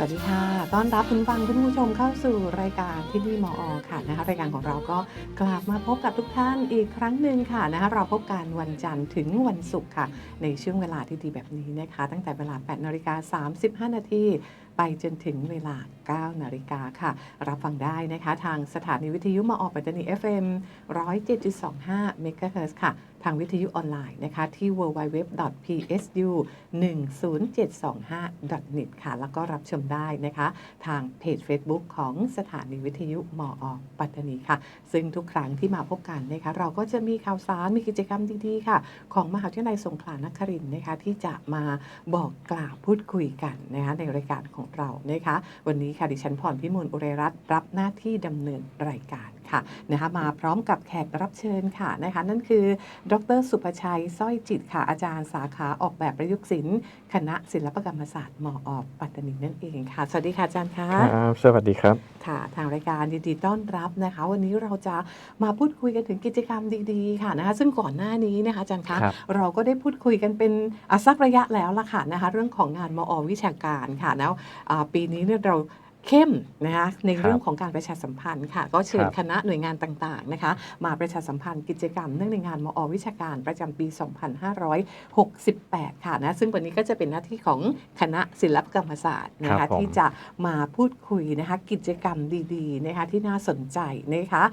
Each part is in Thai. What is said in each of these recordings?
สวัสดีค่ะ ต้อนรับคุณฟังคุณผู้ชมเข้าสู่รายการที่นี่มออค่ะนะคะ รายการของเราก็กลับมาพบกับทุกท่านอีกครั้งหนึ่งค่ะนะคะเราพบกันวันจันทร์ถึงวันศุกร์ค่ะ ในช่วงเวลาที่ดีแบบนี้นะคะ ตั้งแต่เวลา 8นาฬิกา35 นาทีไปจนถึงเวลา 9 นาฬิกาค่ะ รับฟังได้นะคะ ทางสถานีวิทยุมออปัตตานี FM 107.25 MHz ค่ะทางวิทยุออนไลน์นะคะที่ www.psu10725.net ค่ะ แล้วก็รับชมได้นะคะ ทางเพจ Facebook ของสถานีวิทยุมออปัตตานีค่ะ ซึ่งทุกครั้งที่มาพบกันนะคะเราก็จะมีข่าวสารมีกิจกรรมดีๆค่ะ ของมหาวิทยาลัยสงขลานครินทร์นะคะที่จะมาบอกกล่าวพูดคุยกันนะคะในรายการของเรานะคะ วันนี้ค่ะดิฉันพรพิมลอุเรรัตน์รับหน้าที่ดำเนินรายการ ค่ะนะคะมาพร้อมกับแขกรับเชิญค่ะนะคะนั่นคือ ดรสุภชัยสร้อยจิตค่ะอาจารย์สาขาออกแบบประยุกต์ศิลป์คณะศิลปกรรมศาสตร์มออปัตตานีนั่นเองค่ะ สวัสดีค่ะอาจารย์คะครับสวัสดีครับค่ะทางรายการยินดีต้อนรับนะคะ วันนี้เราจะมาพูดคุยกันถึงกิจกรรมดีๆค่ะนะคะซึ่งก่อนหน้านี้นะคะอาจารย์คะครับเราก็ได้พูดคุยกันเป็นอะสักระยะแล้วล่ะค่ะนะคะเรื่องของงานมอวิชาการค่ะแล้วอ่าปีนี้เนี่ยเรา เข้มนะคะในเรื่องของการประชาสัมพันธ์ค่ะ ก็เชิญครับคณะหน่วยงานต่างๆนะคะ มาประชาสัมพันธ์กิจกรรมเนื่องในงานมอวิชาการประจำปี 2568 ค่ะนะซึ่งวันนี้ก็จะเป็นหน้าที่ของคณะศิลปกรรมศาสตร์นะครัคะบผมที่จะมาพูดคุยนะคะกิจกรรมดีๆนะคะที่น่าสนใจนะคะ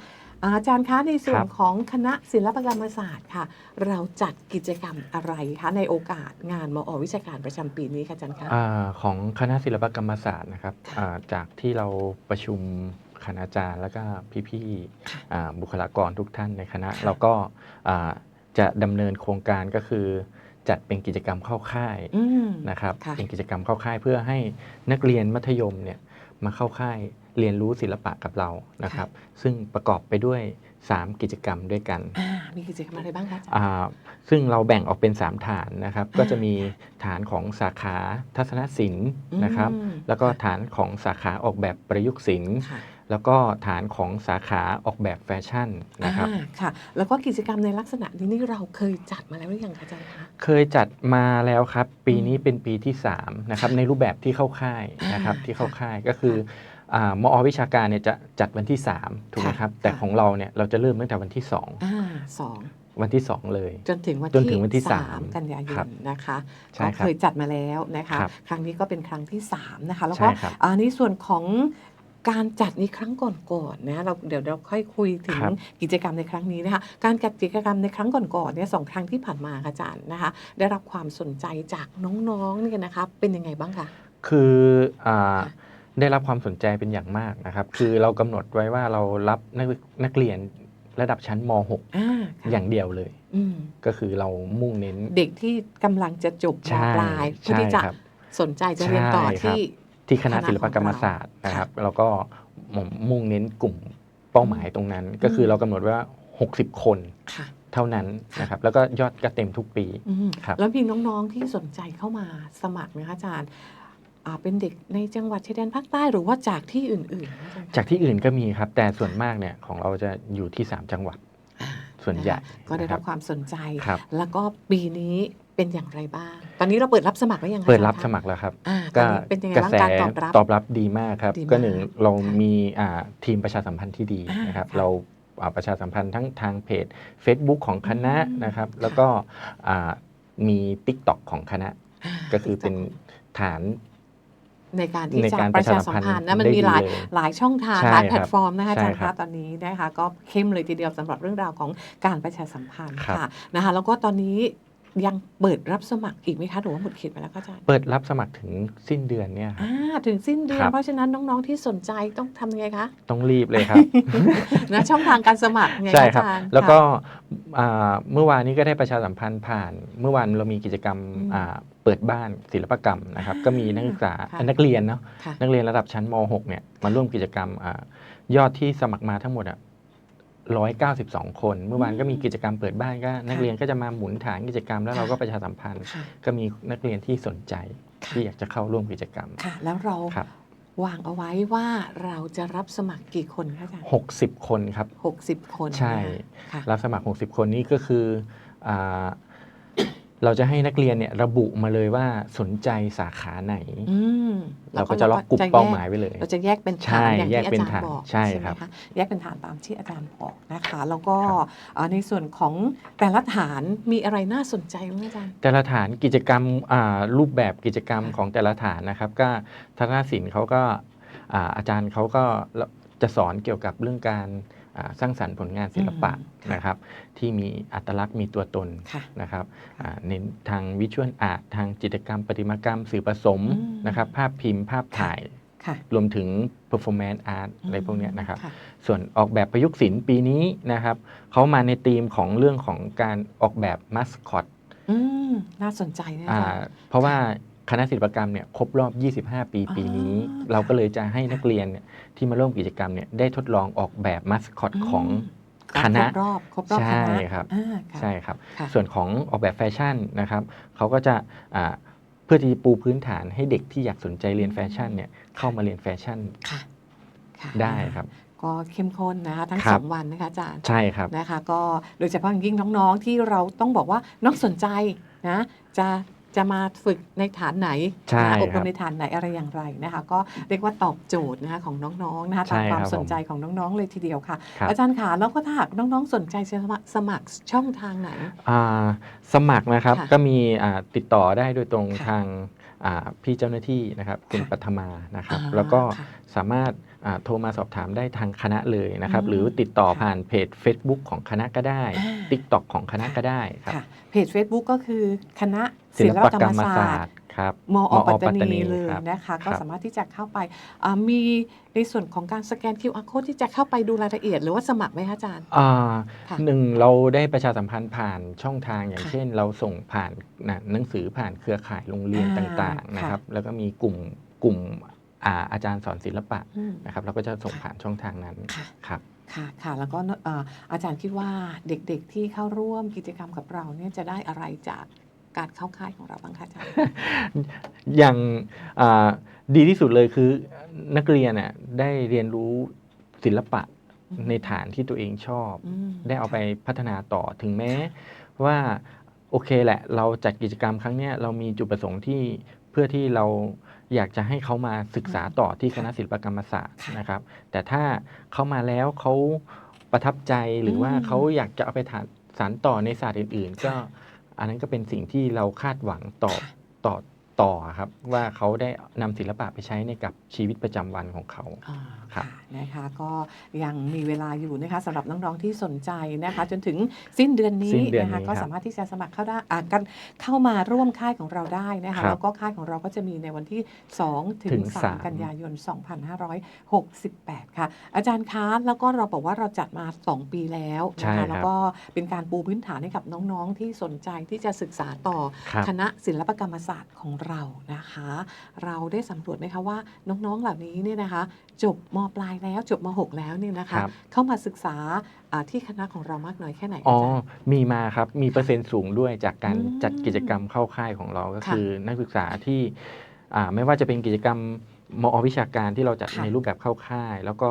อาจารย์คะในส่วนของคณะศิลปกรรมศาสตร์ค่ะ เราจัดกิจกรรมอะไรคะในโอกาสงานมอวิชาการประจำปีนี้ค่ะอาจารย์คะ อาของคณะศิลปกรรมศาสตร์นะครับค่ะอ่าจากที่เราประชุมคณาจารย์ แล้วก็พี่ค่ะๆอ่าบุคลากรทุกท่านในคณะค่ะ เราก็อ่าจะดำเนินโครงการก็คือ จัดเป็นกิจกรรมเข้าค่ายอืม นะครับค่ะ เป็นกิจกรรมเข้าค่ายเพื่อให้นักเรียนมัธยมเนี่ยมาเข้าค่าย เรียนรู้ศิลปะกับเรานะครับ ซึ่งประกอบไปด้วย 3 กิจกรรมด้วยกันอ่ามีกิจกรรมอะไรบ้างคะอาจารย์อ่าซึ่งเราแบ่งออกเป็น 3 ฐานนะครับอ่าก็จะมีฐานของสาขาทัศนศิลป์นะครับอืมแล้วก็ค่ะฐานของสาขาออกแบบประยุกต์ศิลป์ค่ะแล้วก็ฐานของสาขาออกแบบแฟชั่นนะครับอ่าค่ะ แล้วก็กิจกรรมในลักษณะนี้นี่เราเคยจัดมาแล้วหรือยังคะอาจารย์คะเคยจัดมาแล้วครับ ปีนี้อืมเป็นปีที่3นะครับในรูปแบบที่เข้าค่ายนะครับอ่าที่เข้าค่ายก็คืออ่า มอวิชาการเนี่ยจะจัดวันที่ 3 ถูกไหมค่ะครับ แต่ค่ะของเราเนี่ยเราจะเริ่มตั้งแต่วันที่อ่าสอง2วันที่ 2 เลย จนถึงวันจนถึงวันที่สามสามกันยายครันบนะคะใช่ก็ครับเคยจัดมาแล้วนะคะครับครั้งนี้ก็เป็นครั้งที่ 3 นะคะ แล้วใช่ก็ครับอ่าในส่วนของการจัดในครั้งก่อนๆนะเราเดี๋ยวเราค่อยคุยถึงครับกิจกรรมในครั้งนี้นะคะการจัดกิจกรรมในครั้งก่อนๆเนี่ยสองครั้งที่ผ่านมาค่ะอาจารย์นะคะ ได้รับความสนใจจากน้องๆนี่นะคะ เป็นยังไงบ้างคะคืออ่าค่ะ ได้รับความสนใจเป็นอย่างมากนะครับ คือเรากำหนดไว้ว่าเรารับนักนักเรียนระดับชั้นมอ่า .6 ค่ะอย่างเดียวเลยอืมก็คือเรามุ่งเน้น เด็กที่กำลังจะจบมใช่ปลายเพื่อใช่ที่จะครับสนใจจะเรียนต่อใช่ครับที่ที่คณะคณะศิลปกรรมศาสตร์นะครับ แล้วก็มุ่งเน้นกลุ่มเป้าหมายตรงนั้น ก็คือเรากำหนดว่า 60 คนค่ะเท่านั้นนะครับ แล้วก็ยอดก็เต็มทุกปีอืมครับแล้วมีน้องๆที่สนใจเข้ามาสมัครไหมคะอาจารย์ อ่าเป็นเด็กในจังหวัดชายแดนภาคใต้หรือว่าจากที่อื่นๆคะอจรย์คะจากที่อื่นก็มีครับ แต่ส่วนมากเนี่ยของเราจะอยู่ที่ 3 จังหวัดอ่าส่วนใหญ่นะคะก็ได้รับนะความสนใจ ครับ แล้วก็ปีนี้เป็นอย่างไรบ้าง ตอนนี้เราเปิดรับสมัครไว้ยังคะเปิดรับอาสจารย์คะมัครแล้วครับ อ่าตอก็นนี้เป็นยังไงกระบ้างแสการตอบรับ ตอบรับดีมากครับ ดีมากก็หนึ่งเราค่ะมีอ่าทีมประชาสัมพันธ์ที่ดีอ่านนะครับ ค่ะเราอ่าประชาสัมพันธ์ทั้งทางเพจ Facebook ของคณะอืมนะครับ ค่ะ แล้วก็อ่ามี TikTok ของคณะ อ่าก็คือเป็นฐาน ในการที่ในจะการประชาสัมประชาสัมพัพันนธ์ธ์นะมันได้มีดีหลายเลยหลายช่องทางใช่หลายครับแพลตฟอร์มนะคะอาจารย์ใช่ครัคะบตอนนี้นะคะก็เข้มเลยทีเดียวสำหรับเรื่องราวของการประชาสัมพันธ์ครับค่ะนะคะแล้วก็ตอนนี้ยังเปิดรับสมัครอีกไหมคะหรือว่าหมดเขตไปแล้วคะอาจารย์เปิดรับสมัครถึงสิ้นเดือนเนี่ยครับอ่าถึงสิ้นเดือคนรับเพราะฉะนั้นน้องๆที่สนใจต้องทำยังไงคะ ต้องรีบเลยครับนะช่องทางการสมัครไงใช่คะครับอาจารย์แล้วก็ค่ะอ่าเมื่อวานนี้ก็ได้ประชาสัมพันธ์ผ่าน เมื่อวานเรามีกิจกรรมอืมอ่า เปิดบ้านศิลปกรรมนะครับอ่าก็มีนักศึกษาค่ะนักเรียนเนาะค่ะนักเรียนระดับชั้นม .6 เนี่ยมาร่วมกิจกรรมอายอดที่สมัครมาทั้งหมดอะ192 คน เมื่อวานก็มีกิจกรรมเปิดบ้านก็ นักเรียนก็จะมาหมุนฐานกิจกรรมแล้วเราก็ประชาสัมพันธ์ค่ะก็มีนักเรียนที่สนใจค่ะที่อยากจะเข้าร่วมกิจกรรมค่ะ แล้วเราครับวางเอาไว้ว่าเราจะรับสมัครกี่คนคะอาจารย์60คนครับหกสิบคนใช่นะคะค่ะรับสมัคร 60 คนนี้ก็คืออา เราจะให้นักเรียนเนี่ยระบุมาเลยว่าสนใจสาขาไหนอืมเราก็จะล็อกกลุ่มจะแยเป้าหมายไว้เลย เราจะแยกเป็นใช่ฐานอย่างแยที่กอาเป็นจารฐานย์บอกใช่ไหมครับคะแยกเป็นฐานตามที่อาจารย์บอกนะคะ แล้วก็ครับเอ่อในส่วนของแต่ละฐานมีอะไรน่าสนใจไหมอาจารย์แต่ละฐานกิจกรรมอ่ารูปแบบกิจกรรมค่ะของแต่ละฐานนะครับ ก็ทัศนศิลป์เขาก็อ่าอาจารย์เขาก็จะสอนเกี่ยวกับเรื่องการอ่า สร้างสรรค์ผลงานศิลปะอืมค่ะนะครับที่มีอัตลักษณ์มีตัวตนค่ะนะครับอ่าเน้นทางวิชวลอาร์ตทางจิตรกรรม ประติมากรรม สื่อผสมอืมนะครับภาพพิมพ์ภาพถ่ายค่ะรวมถึง performance art อะไรพวกเนี้ยนะครับค่ะส่วนออกแบบประยุกต์ศิลป์ปีนี้นะครับเขามาในธีมของเรื่องของการออกแบบมัสคอตอืมน่าสนใจนะอาอ่าจารย์เพราะว่า คณะศิลปกรรมเนี่ยครบรอบ 25 ปีปีนี้อ๋อเราก็เลยจะให้ค่ะนักเรียนเนี่ยที่มาร่วมกิจกรรมเนี่ยได้ทดลองออกแบบมัสคอตของมคณะครบรอบครบรอบคณะใช่ครับอ่าค่ะใช่ครับค่ะส่วนของออกแบบแฟชั่นนะครับเขาก็จะอ่าเพื่อที่จะปูพื้นฐานให้เด็กที่อยากสนใจเรียนแฟชั่นเนี่ยเข้ามาเรียนแฟชั่นค่ะค่ะได้ครับก็เข้มข้นนะคะทั้งครัสบองวันนะคะอาจารย์ใช่ครับนะคะ ก็โดยเฉพาะอย่างยิ่งน้องๆที่เราต้องบอกว่าน้องสนใจนะจะ จะมาฝึกในฐานไหนใช่นะอบครรับมในฐานไหนอะไรอย่างไรนะคะ ก็เรียกว่าตอบโจทย์นะคะของน้องๆนะคะตามใช่ความครับสนใจของน้องๆเลยทีเดียวค่ะครับอาจารย์ขาแล้วก็ถ้าหากน้องๆสนใจจะสมัครสมัครช่องทางไหนอ่าสมัครนะครับค่ะก็มีอ่าติดต่อได้โดยตรงค่ะทางอ่าพี่เจ้าหน้าที่นะครับคุณค่ะปัทมานะครับอ่าแล้วก็ค่ะสามารถอ่าโทรมาสอบถามได้ทางคณะเลยนะครับอืมหรือติดต่อค่ะผ่านเพจ Facebook ของคณะก็ได้อ่า TikTok ของคณะก็ได้ครับค่ะเพจ Facebook ก็คือคณะศิลปกรรมศาสสตตร์ร์ครับมอมอปัตตาปัตตานีนีเลยครับนะคะ ก็ครับสามารถที่จะเข้าไปอ่ามีในส่วนของการสแกน QR code ที่จะเข้าไปดูรายละเอียด หรือว่าสมัครไหมคะอาจารย์อ่าค่ะหนึ่งเราได้ประชาสัมพันธ์ผ่านช่องทางอย่างค่ะเช่น เราส่งผ่านนะหนังสือผ่านเครือข่ายโรงเรียนอ่าต่างๆค่ะนะครับ แล้วก็มีกลุ่มกลุ่ม อ่าอาจารย์สอนศิลปะอืมนะครับเราก็จะส่งค่ะผ่านช่องทางนั้นค่ะครับค่ะค่ะแล้วก็เอ่ออาจารย์คิดว่าเด็กๆที่เข้าร่วมกิจกรรมกับเราเนี่ยจะได้อะไรจากการเข้าค่ายของเราบ้างคะอาจารย์อย่างอ่าดีที่สุดเลยคือนักเรียนน่ะได้เรียนรู้ศิลปะอืมในฐานที่ตัวเองชอบอืมได้เอาไปพัฒนาต่อถึงแม้ว่าโอเคแหละ เราจัดกิจกรรมครั้งเนี้ยเรามีจุดประสงค์ที่เพื่อที่เราอยากจะให้เขามาศึกษาต่อที่คณะศิลปกรรมศาสตร์ค่ะนะครับ แต่ถ้าเขามาแล้วเขาประทับใจหรือว่าอืมเขาอยากจะเอาไปฐานสานต่อในศาสตร์อื่น ๆ ก็ค่ะอันนั้นก็เป็นสิ่งที่เราคาดหวังต่อค่ะต่อ ต่อครับว่าเขาได้นำศิลปะไปใช้ในกับชีวิตประจำวันของเขา อ่าครับค่ะนะคะก็ยังมีเวลาอยู่นะคะสำหรับน้องๆที่สนใจนะคะ จนถึงสิ้นเดือนนี้สิ้นเดือนนะคะนี้ก็ครับสามารถที่จะสมัครเข้าได้อ่ากันเข้ามาร่วมค่ายของเราได้นะคะครับแล้วก็ค่ายของเราก็จะมีในวันที่2ถึถึงง3สามกันยายน 2568 ค่ะ อาจารย์คะแล้วก็เราบอกว่าเราจัดมา 2 ปีแล้วใช่นะครัคะบ แล้วก็เป็นการปูพื้นฐานให้กับน้องๆที่สนใจที่จะศึกษาต่อครับ คณะศิลปกรรมศาสตร์ของเรานะคะ เราได้สำรวจไหมคะว่าน้องๆเหล่านี้เนี่ยนะคะ จบมปลายแล้วจบมหกแล้วเนี่ยนะคะ ครับ เข้ามาศึกษาอ่าที่คณะของเรามากน้อยแค่ไหนอ๋อ อาจารย์ มีมาครับ มีเปอร์เซ็นต์สูงด้วยจากการอืมจัดกิจกรรมเข้าค่ายของเราก็ค่ะคือนักศึกษาที่อ่าไม่ว่าจะเป็นกิจกรรมมอวิชาการที่เราจัดค่ะในรูปแบบเข้าค่าย แล้วก็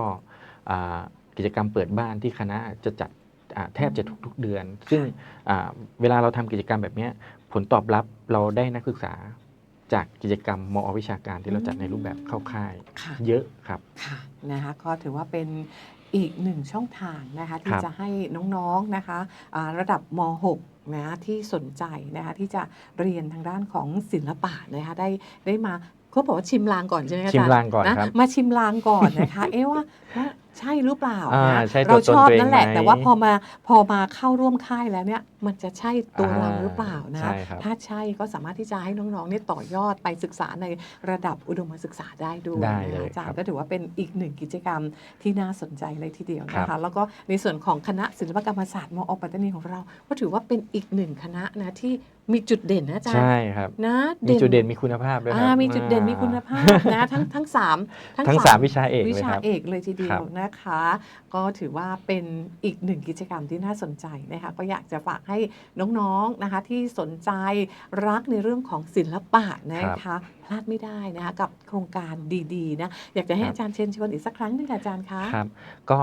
อ่ากิจกรรมเปิดบ้านที่คณะจะจัดอ่าแทบจะทุกๆเดือน ซึ่งอ่าเวลาเราทำกิจกรรมแบบเนี้ยผลตอบรับเราได้นักศึกษา จากกิจกรรมมอวิชาการที่เราจัดในรูปแบบเข้าค่าย ค่ะ เยอะครับ ค่ะนะคะก็ถือว่าเป็นอีกหนึ่งช่องทางนะคะที่ครับจะให้น้องๆนะคะอ่าระดับม .6 นะที่สนใจนะคะที่จะเรียนทางด้านของศิลปะนะคะได้ได้มาเขาบอกว่าชิมลางก่อนใช่ไหมคะชิมอจรย์ลางก่อนครับมาชิมลางก่อนนะคะ เอ๊ะว่าว่า ใช่หรือเปล่าอ่านะใช่ตัวเราชอบตนตัวเองนั่นแหละไหมแต่ว่าพอมาพอมาเข้าร่วมค่ายแล้วเนี่ยมันจะใช่ตัวเราอ่าหรือเปล่านะ ใช่ครับ ถ้าใช่ก็สามารถที่จะให้น้องๆเนี่ยต่อยอดไปศึกษาในระดับอุดมศึกษาได้ด้วยได้นะเลคะยอาจารครัย์บก็ถือว่าเป็นอีกหนึ่งกิจกรรมที่น่าสนใจเลยทีเดียวนะครัคะบแล้วก็ในส่วนของคณะศิลปกรรมศาสตร์มอปัตตานีของเรา ก็ถือว่าเป็นอีกหนึ่งคณะนะที่มีจุดเด่นนะอาจารย์ใช่ครับ นะมีจุดเด่นมีคุณภาพด้วยคอ่ารับมีจุดเด่นมีคุณอ่ภาพนะทั้งทั้งสามทั้งสามวิชาเอกวิเลยชาครับ เอกเลยทีเดียครัวบนะคะ ก็ถือว่าเป็นอีกหนึ่งกิจกรรมที่น่าสนใจนะคะ ก็อยากจะฝากให้น้องๆนะคะที่สนใจรักในเรื่องของศิลปะนะคะพลาดไม่ได้นะคะกับโครงการดีๆนะอยากจะให้ครับอาจารย์เชิญชวนอีกสักครั้งหนึงค่ะอาจารย์คะครับก็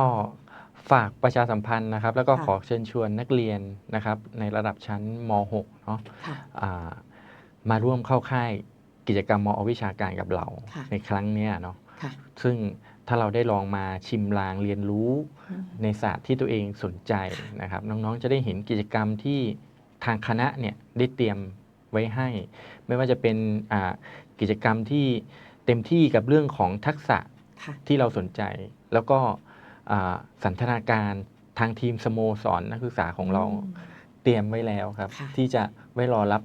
ฝากประชาสัมพันธ์นะครับ แล้วก็ค่ะขอเชิญชวนนักเรียนนะครับ ในระดับชั้นม .6 เนาะค่ะอ่ามาร่วมเข้าค่ายกิจกรรมมอวิชาการกับเราค่ะในครั้งเนี้ยเนาะค่ะซึ่ง ถ้าเราได้ลองมาชิมลางเรียนรู้อืมในศาสตร์ที่ตัวเองสนใจนะครับ น้องๆจะได้เห็นกิจกรรมที่ทางคณะเนี่ยได้เตรียมไว้ให้ ไม่ว่าจะเป็นอ่ากิจกรรมที่เต็มที่กับเรื่องของทักษะค่ะที่เราสนใจ แล้วก็อ่าสันทนาการทางทีมสโมสรนักศึกษาของเราอืมเตรียมไว้แล้วครับค่ะที่จะไว้รอรับ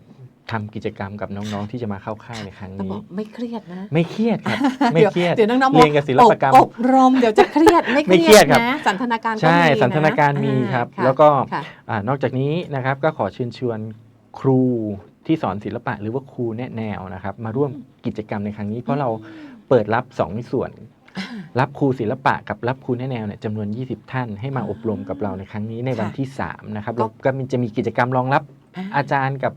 ทำกิจกรรมกับน้องๆที่จะมาเข้าค่ายในครั้งต้องบนี้อกไม่เครียดนะ ไม่เครียดครับไม่เครียดเดี๋ยวน้องๆบอเรียนกับศิลปกรรมอบรมเดี๋ยวจะเครียดไม่ไม่เคเครีรียยดดครับนะสันทนาการก็ใช่มีะสันทนาการมีครับอ่าะแล้วก็ค่ะอานอกจากนี้นะครับก็ขอเชิญชวนครูที่สอนศิลปะหรือว่าครูแนะแนวนะครับ มาร่วมกิจกรรมในครั้งนี้ เพราะเราเปิดรับสองส่วนอ่ารับครูศิลปะกับรับครูแนะแนวเนี่ยจำนวน 20 ท่านให้มาอบรมกับเราในครั้งนี้ในวันค่ะที่3นะครับก็แล้วก็มีจะมีกิจกรรมรองรับอาจารย์กับ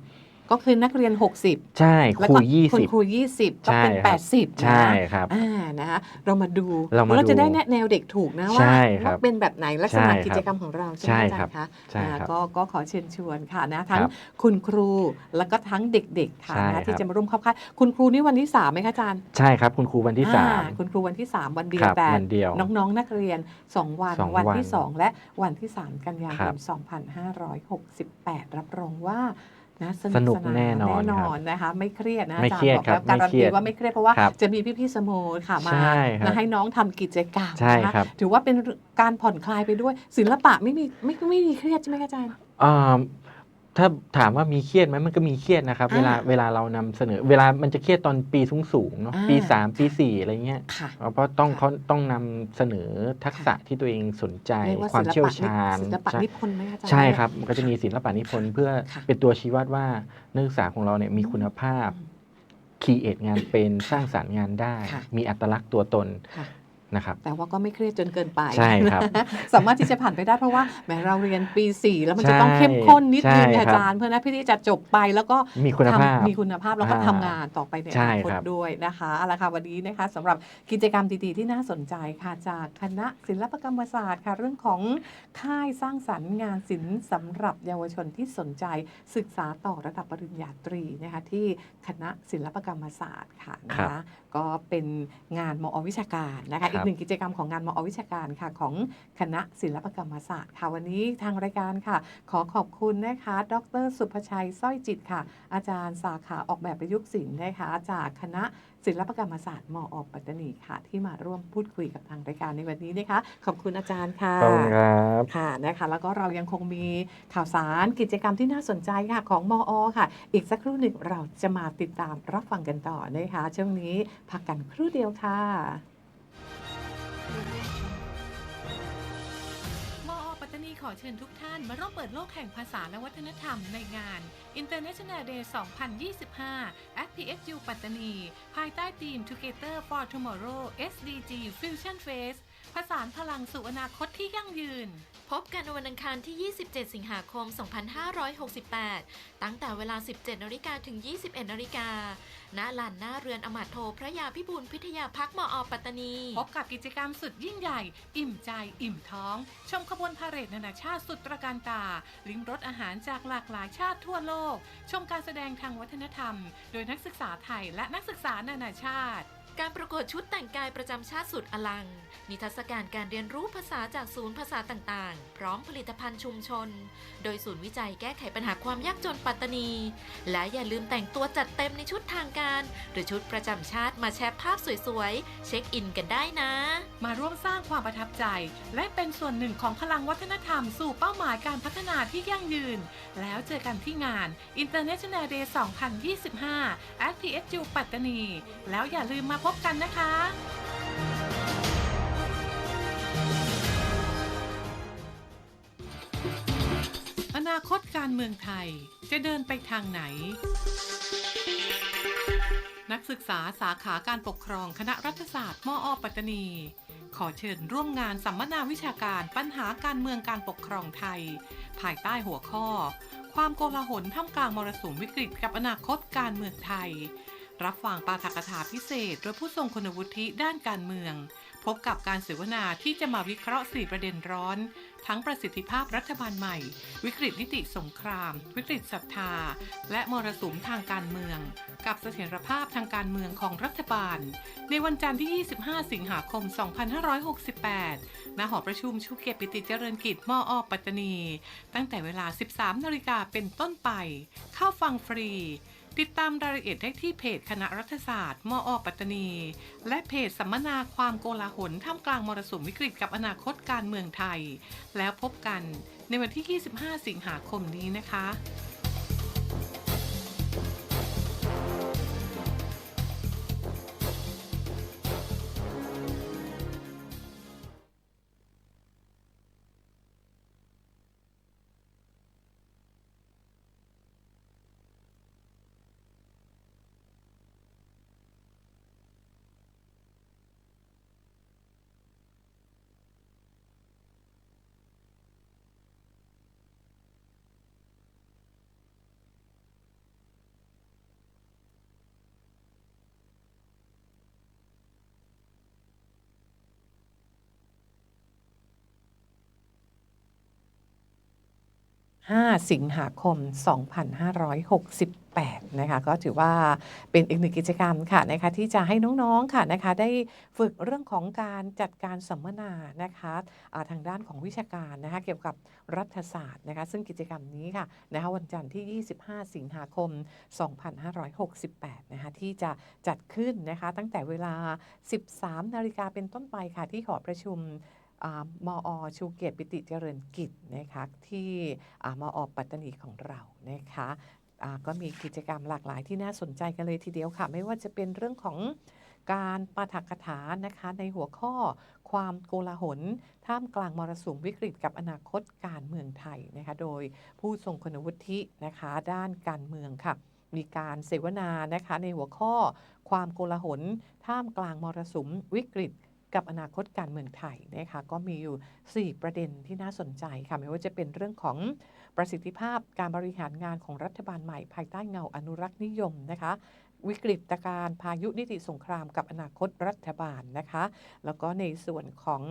ก็คือนักเรียน 60 ใช่แล้วครูก็คุณครู20 20ก็เป็นใช่ครับ80นะใช่ครับอ่านะคะเรามาดูเรามาดูจะได้แนะแนวเด็กถูกนะว่าใช่ครับว่าเป็นแบบไหนลักษณะใช่ครับกิจกรรมของเราใช่ไหใช่มอาจาครัรบย์คะใช่อ่าครับก็ก็ขอเชิญชวนค่ะนะทั้งครับคุณครูแล้วก็ทั้งเด็กๆค่ะใช่นะที่ครับจะมาร่วมเข้าค่ายคุณครูนี่วันที่3ไหมคะอาจารย์ใช่ครับ คุณครูวันที่อ่า3คุณครูวันที่ 3 วันเดียควรับแต่วันเดียวน้องๆนักเรียน2วันสองวันวันที่ 2 และวันที่ 3 กันยาครัยนบ2568 รับรองว่า นะสนุกาแน่นอนแน่นครับอนนะคะไม่เครียดนะไม่อาจารเครียย์ดบอกครัแล้บวการันไม่เครีตียดว่าไม่เครียดเพราะว่าครับจะมีพี่ๆสโมค่ะมาใช่ครับนะให้น้องทำกิจกรรมใช่นะครับถือว่าเป็นการผ่อนคลายไปด้วยศิลปะไม่มีไม่ไม่มีเครียดใช่ไหมคะอาจารย์อ่า ถ้าถามว่ามีเครียดไหมมันก็มีเครียดนะครับอ่าเวลาเวลาเรานำเสนอ เวลามันจะเครียดตอนปีสูงสูงๆเนาะอ่าปี 3 ปี 4 อะไรเงี้ยค่ะเพราะต้องค่ะเขาต้องนำเสนอทักษะที่ตัวเองสนใจเรียกว่าความศิลเชี่ยวปะชาญศิลปะใช่นิพนธ์ไหมคะอาจารย์ใช่ครับมันก็จะมีศิลปะนิพนธ์เพื่อค่ะเป็นตัวชี้วัดว่านักศึกษาของเราเนี่ยมีคุณภาพอืมคีเอทงานเป็นสร้างสรรค์งานได้ค่ะมีอัตลักษณ์ตัวตนค่ะ นะครับ แต่ว่าก็ไม่เครียดจนเกินไปใช่ครับ สามารถที่จะผ่านไปได้เพราะว่าแหมเราเรียนปี 4 แล้วมันใช่จะต้องเข้มข้นนิดนึงใช่ค่ะครับอาจารย์ เพื่อนะพี่ที่จะจบไปแล้วก็มีคุณภาพทำมีคุณภาพแล้วก็อ่าทำงานต่อไปในอใช่นาคตครับด้วยนะคะเอาละค่ะวันนี้นะคะสำหรับกิจกรรมดีๆที่น่าสนใจค่ะจากคณะศิลปกรรมศาสตร์ค่ะเรื่องของค่ายสร้างสรรค์งานศิลป์สำหรับเยาวชนที่สนใจศึกษาต่อระดับปริญญาตรีนะคะที่คณะศิลปกรรมศาสตร์ค่ะนะครัคะบก็เป็นงานมอวิชาการนะคะครับอีกหนึ่งกิจกรรมของงานมอวิชาการค่ะของคณะศิลปกรรมศาสตร์ค่ะวันนี้ทางรายการค่ะ ขอขอบคุณนะคะ ดร สุภชัยสร้อยจิตค่ะ อาจารย์สาขาออกแบบประยุกต์ศิลป์นะคะ จากคณะศิลปกรรมศาสตร์มออปัตตานีค่ะ ที่มาร่วมพูดคุยกับทางรายการในวันนี้นะคะ ขอบคุณอาจารย์ค่ะขอบคุณครับค่ะนะคะ แล้วก็เรายังคงมีข่าวสารกิจกรรมที่น่าสนใจค่ะของมอค่ะ อีกสักครู่หนึ่งเราจะมาติดตามรับฟังกันต่อนะคะช่วงนี้พักกันครู่เดียวค่ะ มอปัตตานีขอเชิญทุกท่านมาร่วมเปิดโลกแห่งภาษาและวัฒนธรรมในงาน International Day 2025 at PSU ปัตตานี ภายใต้ธีม Together for Tomorrow SDG Fusion Face ผสานพลังสู่อนาคตที่ยั่งยืน พบกันวันอังคารที่ 27 สิงหาคม 2568 ตั้งแต่เวลา 17นาฬิกาถึง 21นาฬิกาณลานหน้าเรือนอมาตย์โทพระยาพิบูลพิทยาพักมอปัตตานี พบกับกิจกรรมสุดยิ่งใหญ่ อิ่มใจ อิ่มท้อง ชมขบวนพาเหรดนานาชาติสุดตระการตา ลิ้มรสอาหารจากหลากหลายชาติทั่วโลก ชมการแสดงทางวัฒนธรรม โดยนักศึกษาไทยและนักศึกษานานาชาติ การประกวดชุดแต่งกายประจำชาติสุดอลัง นิทรรศการการเรียนรู้ภาษาจากศูนย์ภาษาต่างๆ พร้อมผลิตภัณฑ์ชุมชน โดยศูนย์วิจัยแก้ไขปัญหาความยากจนปัตตานี และอย่าลืมแต่งตัวจัดเต็มในชุดทางการ หรือชุดประจำชาติมาแชร์ภาพสวยๆ เช็คอินกันได้นะ มาร่วมสร้างความประทับใจ และเป็นส่วนหนึ่งของพลังวัฒนธรรม สู่เป้าหมายการพัฒนาที่ยั่งยืน แล้วเจอกันที่งาน International Day 2025 at PSU ปัตตานี แล้วอย่าลืมมาพบกันนะคะอนาคตการเมืองไทยจะเดินไปทางไหน นักศึกษาสาขาการปกครองคณะรัฐศาสตร์มอปัตตานี ขอเชิญร่วมงานสัมมนาวิชาการปัญหาการเมืองการปกครองไทย ภายใต้หัวข้อ ความโกลาหลท่ามกลางมรสุมวิกฤตกับอนาคตการเมืองไทย รับฟังปาฐกถาพิเศษ โดยผู้ทรงคุณวุฒิด้านการเมือง พบกับการเสวนาที่จะมาวิเคราะห์ 4 ประเด็นร้อน ทั้งประสิทธิภาพรัฐบาลใหม่ วิกฤตนิติสงคราม วิกฤตศรัทธา และมรสุมทางการเมือง กับเสถียรภาพทางการเมืองของรัฐบาล ในวันจันทร์ที่ 25 สิงหาคม 2568 ณ หอประชุมชูเกียรติปิติเจริญกิจมอปัตตานี ตั้งแต่เวลา 13 นาฬิกาเป็นต้นไป เข้าฟังฟรี ติดตามรายละเอียดได้ที่เพจคณะรัฐศาสตร์ มอ ปัตตานี และเพจสัมมนาความโกลาหลท่ามกลางมรสุมวิกฤตกับอนาคตการเมืองไทย แล้วพบกันในวันที่ 25 สิงหาคมนี้นะคะ 5 สิงหาคม 2568 นะคะ ก็ถือว่าเป็นอีกหนึ่งกิจกรรมค่ะนะคะที่จะให้น้องๆค่ะนะคะได้ฝึกเรื่องของการจัดการสัมมนานะคะอ่าทางด้านของวิชาการนะคะเกี่ยวกับรัฐศาสตร์นะคะซึ่งกิจกรรมนี้ค่ะนะคะวันจันทร์ที่ 25 สิงหาคม 2568 นะคะที่จะจัดขึ้นนะคะตั้งแต่เวลา 13 นาฬิกาเป็นต้นไปค่ะที่หอประชุม มอชูเกียรติปิติเจริญกิจนะคะที่มอปัตตานีของเรานะคะก็มีกิจกรรมหลากหลายที่น่าสนใจกันเลยทีเดียวค่ะ ไม่ว่าจะเป็นเรื่องของการปาฐกถานะคะในหัวข้อความโกลาหล ท่ามกลางมรสุมวิกฤตกับอนาคตการเมืองไทยนะคะโดยผู้ทรงคุณวุฒินะคะด้านการเมืองค่ะ มีการเสวนานะคะในหัวข้อความโกลาหล ท่ามกลางมรสุมวิกฤต กับอนาคตการเมืองไทยนะคะก็มีอยู่ 4 ประเด็นที่น่าสนใจค่ะไม่ว่าจะเป็นเรื่องของประสิทธิภาพการบริหารงานของรัฐบาลใหม่ภายใต้เงาอนุรักษ์นิยมนะคะวิกฤตการพายุนิติสงครามกับอนาคตรัฐบาลนะคะ แล้วก็ในส่วนของ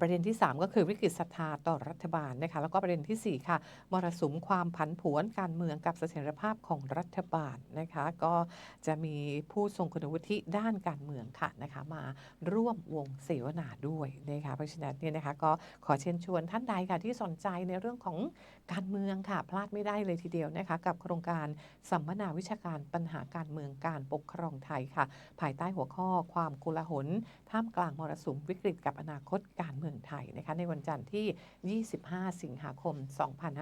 ประเด็นที่ 3 ก็คือวิกฤตศรัทธาต่อรัฐบาลนะคะแล้วก็ประเด็นทีสี่ 4 ค่ะมรสุมความผันผวนการเมืองกับเสถียรภาพของรัฐบาลนะคะก็จะมีผู้ทรงคุณวุฒิด้านการเมืองค่ะนะคะมาร่วมวงเสวนาด้วยนะคะเพราะฉะนั้นเนี่ยนะคะก็ขอเชิญชวนท่านใดค่ะที่สนใจในเรื่องของการเมืองค่ะพลาดไม่ได้เลยทีเดียวนะคะกับโครงการสัมมนาวิชาการปัญหาการเมืองการปกครองไทยค่ะ ภายใต้หัวข้อความกุลหลท่ามกลางมรสุมวิกฤตกับอนาคตการเมืองไทยนะคะในวันจันทร์ที่ 25 สิงหาคม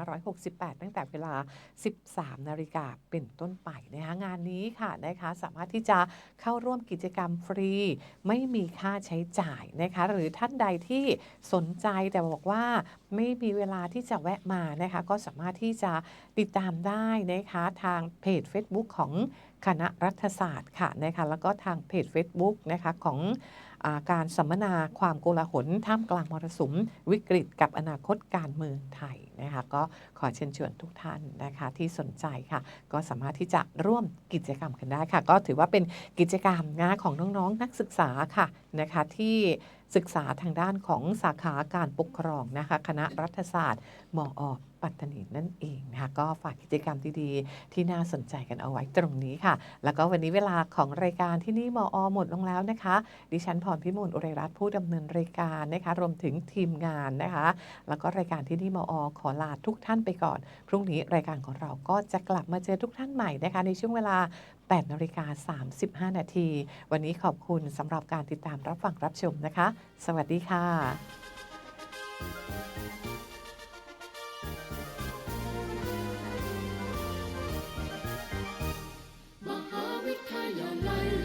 2568 ตั้งแต่เวลา 13 นาฬิกาเป็นต้นไปนะคะงานนี้ค่ะนะคะสามารถที่จะเข้าร่วมกิจกรรมฟรี ไม่มีค่าใช้จ่ายนะคะหรือท่านใดที่สนใจแต่บอกว่าไม่มีเวลาที่จะแวะมานะคะก็สามารถที่จะติดตามได้นะคะทางเพจ Facebook ของคณะรัฐศาสตร์ค่ะนะคะแล้วก็ทางเพจ Facebook นะคะของ การสัมมนาความโกลาหลท่ามกลางมรสุม วิกฤตกับอนาคตการเมืองไทยนะคะก็ขอเชิญชวนทุกท่านนะคะที่สนใจค่ะ ก็สามารถที่จะร่วมกิจกรรมกันได้ค่ะ ก็ถือว่าเป็นกิจกรรมนะของน้องๆนนักศึกษาค่ะนะคะที่ศึกษาทางด้านของสาขาการปกครองนะคะคณะรัฐศาสตร์มอปัตตานีนั่นเองนะคะก็ฝากกิจกรรมดีๆที่น่าสนใจกันเอาไว้ตรงนี้ค่ะ แล้วก็วันนี้เวลาของรายการที่นี่มอหมดลงแล้วนะคะ ดิฉันพรพิมลอุไรรัตน์ผู้ดำเนินรายการนะคะ รวมถึงทีมงานนะคะ แล้วก็รายการที่นี่มอขอลาทุกท่านไปก่อน พรุ่งนี้รายการของเราก็จะกลับมาเจอทุกท่านใหม่นะคะ ในช่วงเวลา8นาฬิกา35 นาที วันนี้ขอบคุณสำหรับการติดตามรับฟังรับชมนะคะ สวัสดีค่ะ my